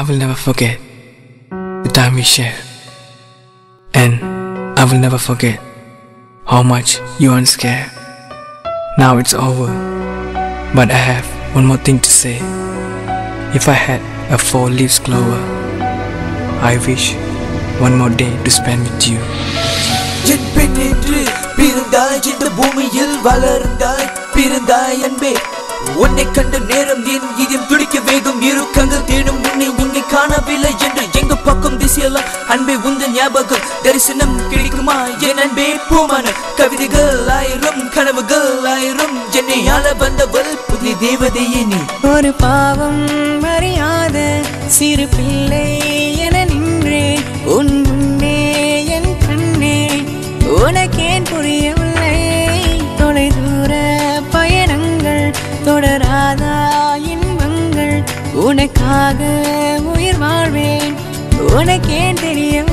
I will never forget the time we shared. And I will never forget how much you weren't scared. Now it's over. But I have one more thing to say. If I had a four leaves clover, I wish one more day to spend with you. என் பெண் என்று பிறந்தாய் இந்த பூமியில் வளர்ந்தாய் பிறந்தாய் அன்பே உன்னை கண்ட நேரம் என் இதயம் துடிக்க வேகம் இரு கண்கள் தேடும் உன்னை இங்கே காணவில்லை என்று எங்கு பக்கம் திசையெல்லாம் அன்பே உந்த ஞாபகம். தரிசனம் கிடைக்குமா? என் அன்பே பூமான கவிதைகள் ஆயிரம் கனவுகள் ஆயிரம் என்னை ஆள வந்தவள் புதிய தேவதையே நீ. ஒரு பாவம் அறியாத சிறு பிள்ளை என நின்றேன். உன் முன்னே என் கண்ணே உனக்கேன் புரியவில்லை. தொலை தூர பயணங்கள் தொடராதா இன்பங்கள்? உனக்காக உனக்கேன் தெரியும்.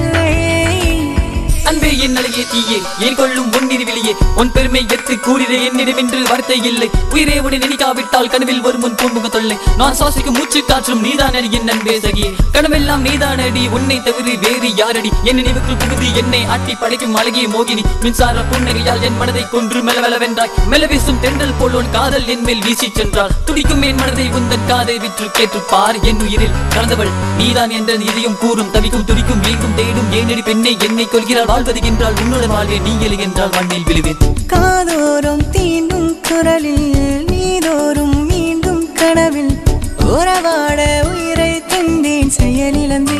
அன்பே என் அழகிய தீயே. ஏன் கொள்ளும் உன்னிருவிலியே உன் பெருமை எத்து கூறிட என்னிடமென்று வார்த்தை இல்லை. உயிரே உடனே நினைக்காவிட்டால் கனவில் வரும் உன் பூமுக தொல்லை. நான் சுவாசிக்கும் மூச்சு காற்றும் நீதானடி என் அன்பே சகியே. கனவெல்லாம் நீதானடி உன்னை தவிர வேறு யாரடி? என் நினைவுக்குள் புகுதி என்னை ஆட்டி படைக்கும் அழகிய மோகினி. மின்சார புன்னகையால் என் மனதை கொன்று மெலவெலவென்றாய். மெல வீசும் தென்றல் போல் உன் காதல் என் மேல் வீசி சென்றாள் துடிக்கும் என் மனதை உந்தன் காதை விற்று கேட்டு பார் என் உயிரில். கலந்தவள் நீதான் என்ற இதயம் கூறும் தவிக்கும் துடிக்கும் ஏங்கும் தேடும். ஏனடி பெண்ணை என்னை கொள்கிறாள் வாழ்வதுகின்றால் உன்னோட வாழ்வே நீ என்றால் மண்ணில் விழுவேன் காதோறும் தீண்டும் குரலில் நீதோறும் மீண்டும் கனவில். உறவாட உயிரை தந்தேன் செயலிழந்தே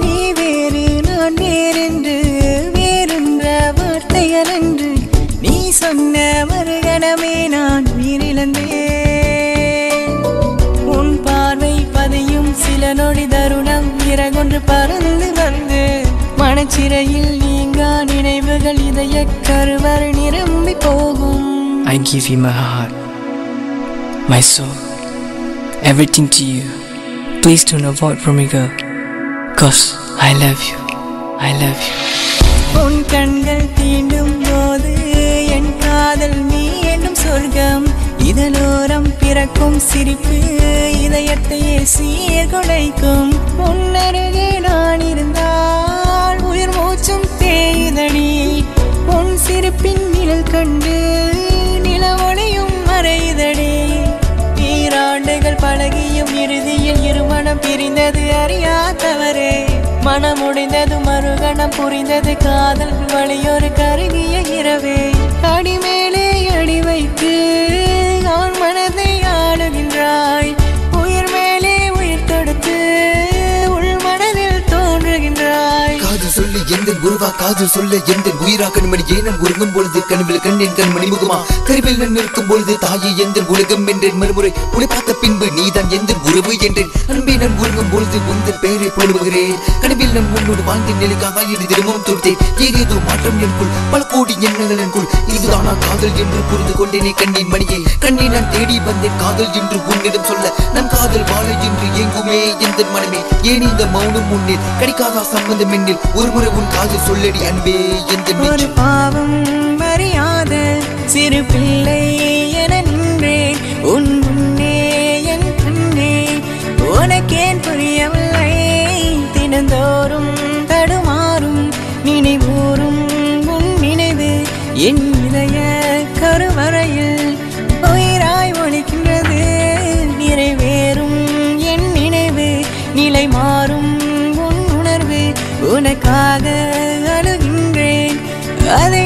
நீ வேறு நான் வேறென்று வேறென்ற வார்த்தைகள் நீ சொன்ன மறுகணமே நான் உயிரிழந்தேன். உன் பார்வை பதியும் சில நொடி தருணம் இறகொன்று பறந்து வந்து மனச்சிறையில் நீங்கா நினைவுகள் இதய கருவர் நிரம்பி போகும் I give you my heart, my soul, everything to you. Please don't avoid from me, girl. Cause I love you. I love you. உன் கண்கள் தீண்டும் போது என் காதல் நீ என்னும் சொர்க்கம் இதலோரம் பிறக்கும் சிரிப்பு இதயத்தையே சீர்குலைக்கும் உன்னருகே நான் இருந்தால் கண்டு நிலவொளியும் மறைதடே ஈராண்டுகள் பழகியும் இறுதியில் இருமணம் பிரிந்தது அறியா தவறே மனமுடிந்தது மறுகணம் புரிந்தது காதல் வழியொரு கருகிய இரவு காதல் உருவா காதல் சொல்ல எந்தன் உயிரா கண்மணி ஏனம் உருங்கும் பொழுது கனவில் கண்ணின் கண்மணி முகமா? கருவில் நான் நிற்கும் பொழுது தாயே எந்தன் உலகம் என்றேன். மறுமுறை உன்னை பார்த்த பின்பு நீதான் எந்த உறவு என்றேன். அன்பே நான் உருங்கும் பொழுது உந்தன் பெயரை போடுகிறேன் கனவில் நான் உன்னோடு வாழ்ந்த நிலைக்காக இது தினமும் தொடுத்தேன். ஏதேதோ மாற்றம் எனக்குள் பல கோடி எண்ணங்கள் எனக்குள். இதுதானா காதல் என்று புரிந்து கொண்டேனே கண்ணின் மணியை. கண்ணை நான் தேடி வந்தேன். காதல் என்று உன்னிடம் சொல்ல நம் காதல் வாழ என்று எங்குமே எந்த மனமே. ஏன் இந்த மௌனம் முன்னில் கிடைக்காத சம்பந்தம் என்னில்? ஒருமுறை உன் காதல் சொல்லடி அன்பே எந்த பாவம் அறியாத சிறு I